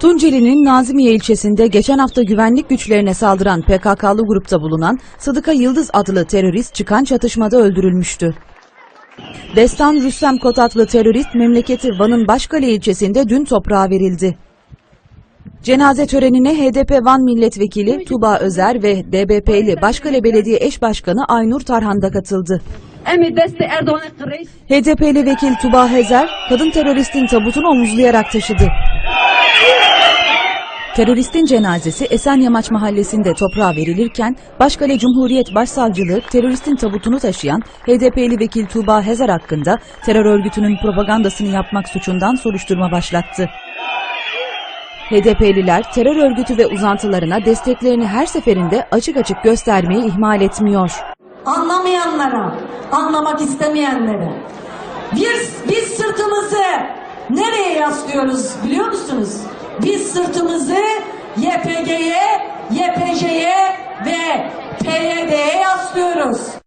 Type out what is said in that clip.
Tunceli'nin Nazimiye ilçesinde geçen hafta güvenlik güçlerine saldıran PKK'lı grupta bulunan Sıdıka Yıldız adlı terörist çıkan çatışmada öldürülmüştü. Destan Rüstem Kot adlı terörist memleketi Van'ın Başkale ilçesinde dün toprağa verildi. Cenaze törenine HDP Van Milletvekili Tuba Özer ve DBP'li Başkale Belediye Eş Başkanı Aynur Tarhan da katıldı. HDP'li vekil Tuba Hezer, kadın teröristin tabutunu omuzlayarak taşıdı. Teröristin cenazesi Esenyamaç mahallesinde toprağa verilirken, Başkale Cumhuriyet Başsavcılığı teröristin tabutunu taşıyan HDP'li vekil Tuba Hezer hakkında terör örgütünün propagandasını yapmak suçundan soruşturma başlattı. HDP'liler terör örgütü ve uzantılarına desteklerini her seferinde açık açık göstermeyi ihmal etmiyor. anlamayanlara, anlamak istemeyenlere. Nereye yaslıyoruz biliyor musunuz? Biz sırtımızı YPG'ye, YPJ'ye ve PYD'ye yaslıyoruz.